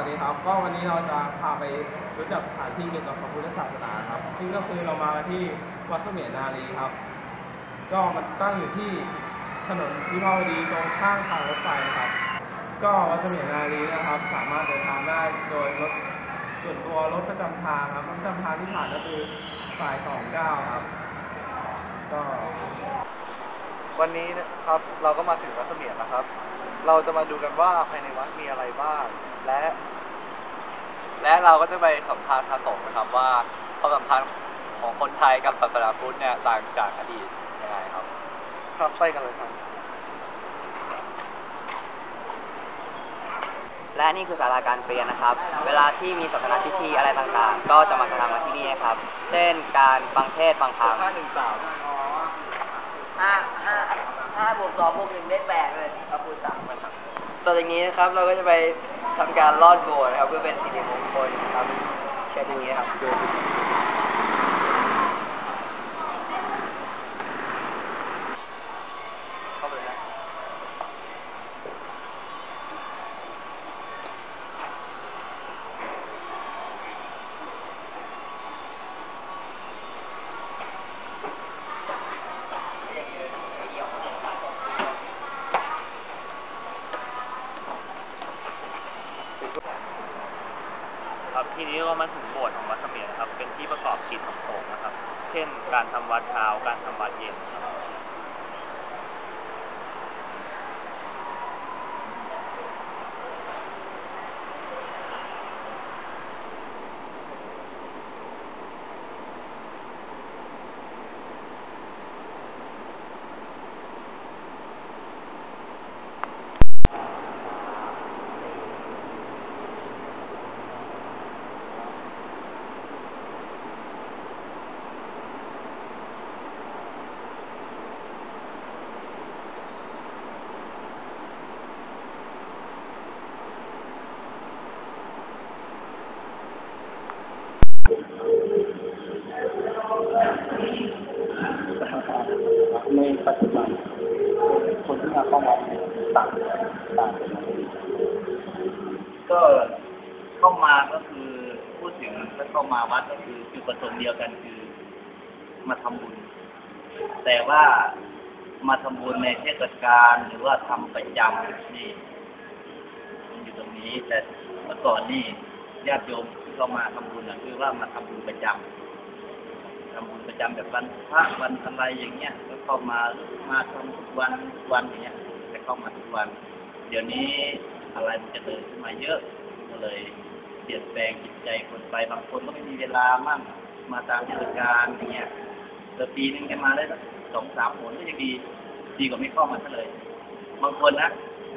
วัสดีครับ ก็วันนี้เราจะพาไปรู้จักสถานที่เกี่ยวกับพระพุทธศาสนาครับ ซึ่งก็คือเรามาที่วัดเสมียนนารีครับ ก็มันตั้งอยู่ที่ถนนวิภาวดีตรงข้างทางรถไฟครับ ก็วัดเสมียนนารีนะครับ สามารถเดินทางได้โดยรถส่วนตัวรถประจำทางครับรถประจำทางที่ผ่านก็คือสาย 29 ครับ ก็ วันนี้นะครับเราก็มาถึงวัดเสมียนนะครับ เราจะมาดูกันว่าภายในวัดมีอะไรบ้าง และ และเราก็จะไปสัมภาษณ์พระสงฆ์นะครับว่าความสัมพันธ์ของคนไทยกับศาสนาพุทธเนี่ยต่างจากอดีตยังไงครับ ครับไปกันเลยครับ และนี่คือศาลาการเปลี่ยนนะครับ เวลาที่มีศาสนาพิธีอะไรต่างๆ ก็จะมากระทำมาที่นี่นะครับ เช่นการฟังเทศน์ฟังธรรม ห้าหนึ่งสามห้าห้าห้า บวกสองบวกหนึ่งได้แปดเลยครับคูณสามครับต่อจากนี้นะครับ เราก็จะไปทำการลอดโบสถ์นะครับ เพื่อเป็นสิริมงคลนะครับเช่นอย่างนี้ครับ เข้าไปเลยนะ ทีนี้ก็มาถึงโบสถ์ของวัดเสมียนนะครับ เป็นที่ประกอบกิจของสงฆ์นะครับ เช่น การทำวัดเช้า การทำวัดเย็นครับ ปัจจุบัน คนที่มาเข้าวัดเนี่ยต่างต่างกันก็เข้ามาก็คือพูดถึงถ้าเข้ามาวัดก็คือจุดประสงค์เดียวกันคือมาทำบุญ แต่ว่ามาทำบุญในเทศกาลหรือว่าทำประจำนี่อยู่ตรงนี้แต่เมื่อก่อนนี่ญาติโยมที่เข้ามาทำบุญน่ะคือว่ามาทำบุญประจำทำบุญประ จำแบบวันพระวันอะไรอย่างเงี้ยก็เข้ามามาทำทุกวันทุกวันอย่างเงี้ยจะเข้ามาทุกวัน เดี๋ยวนี้อะไรมันจะเดินขึ้นมาเยอะก็เลยเปลี่ยนแปลงจิตใจคนไปบางคนก็ไม่มีเวลามั่งมาตามเทศกาลอย่างเงี้ยแต่ปีนึงแค่มาได้สองสามผลก็ยังดีดีกว่าไม่เข้ามาซะเลย บางคนนะ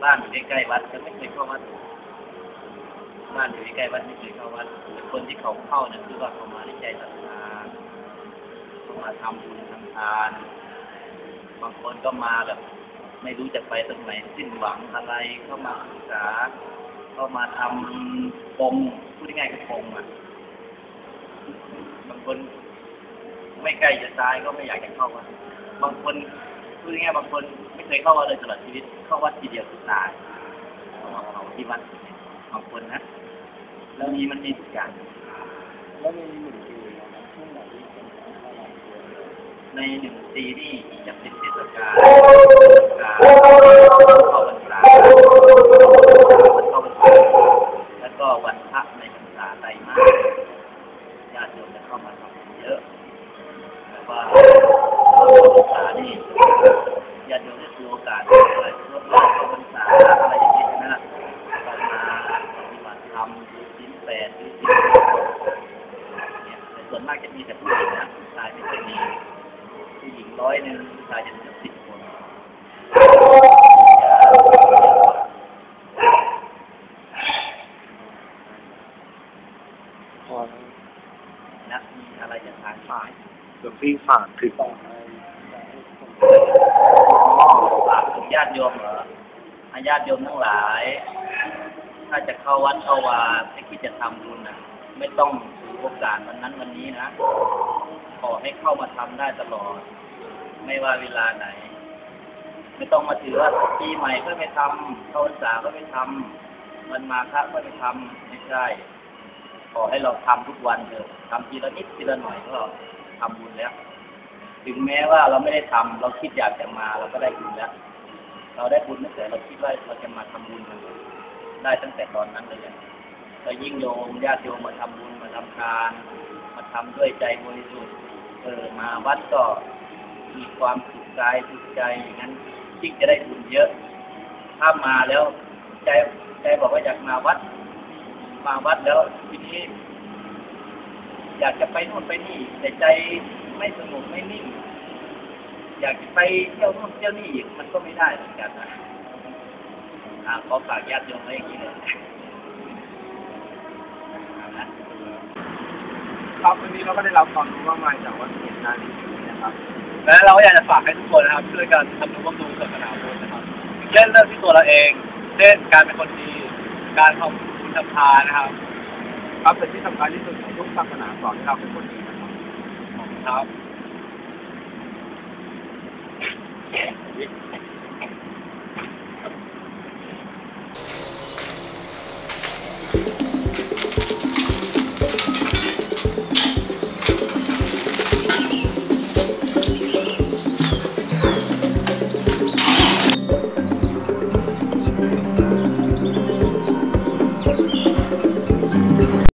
บ้านอยู่ใกล้ๆวัดก็ไม่เคยเข้าวัดบ้านอยู่ใกล้วัดไม่เคยเข้าวัดแต่คนที่เขาเข้าเนี่ยคือว่าเขามาในใจศรัทธาเขา มาทำบุญทำทาน บางคนก็มาแบบ ไม่รู้จะไปตรงไหนสิ้นหวังอะไรเข้ามาศึกษาเข้ามาทำปงพูดง่ายๆคือปงอะบางคนไม่ใกล้จะตายก็ไม่อยากจะเข้าวัดบางคนพูดง่ายๆบางคนไม่เคยเข้าวัดเลยตลอดชีวิต เข้าวัดทีเดียวคือตายเอาที่วัดบางคนนะแล้วนี้มันมีทุกอย่างแล้วในหนึ่งปี ในหนึ่งซีรีส์จากสิบเทศกาล ร้อยหนึ่งผู้ชายจะถึงสิบคนพอนะมีอะไรจะทานฝ่ายหลวงพี่ฝากถึงต่อไปอยากให้คนฝากถึงญาติโยมเหรออาญาติโยมทั้งหลาย ถ้าจะเข้าวัดเข้าวาให้คิดจะทำบุญนะไม่ต้องถือโอกาสวันนั้นวันนี้นะ ขอให้เข้ามาทำได้ตลอด ไม่ว่าเวลาไหน ไม่ต้องมาถือว่าปีใหม่ก็ไม่ทำเข้าพรรษาก็ไม่ทมันมาคะก็ไปทำไม่ใช่ขอให้เราทำทุกวันเถอะทำทีละนิดทีละหน่อยก็ทำบุญแล้ว ถึงแม้ว่าเราไม่ได้ทำเราคิดอยากจะมาเราก็ได้บุญแล้ว เราได้บุญตั้งแต่เราคิดว่าเราจะมาทำบุญกันได้ตั้งแต่ตอนนั้นเลยแล้วยิ่งโยมญาติโยมมาทำบุญมาทำทาน มาทำด้วยใจบริสุทธิ์เออมาวัดก็ มีความสุขกายสุขใจอย่างนั้นยิ่งจะได้บุญเยอะ ถ้ามาแล้วใจใจบอกว่าอยากมาวัด มาวัดแล้วทีนี้อยากจะไปโน่นไปนี่ แต่ใจไม่สงบไม่นิ่ง อยากจะไปเที่ยวโน่นเที่ยวนี่อีกมันก็ไม่ได้เหมือนกันนะอ่าขอฝากญาติโยมไว้อย่างนี้เลยเอานะครับวันนี้เราก็ได้รับความรู้มากมายจากวัดเสมียนนารีนะครับ และเราก็อยากจะฝากให้ทุกคนนะครับช่วยกันทำนุบำรุงศาสนาพุทธนะครับเช่นเรื่องที่ตัวเราเองเช่นการเป็นคนดี การทำบุญทำทานนะครับครับแต่ที่สำคัญที่สุดของทุกศาสนาสอนให้เราเป็นคนดีนะครับขอบคุณครับ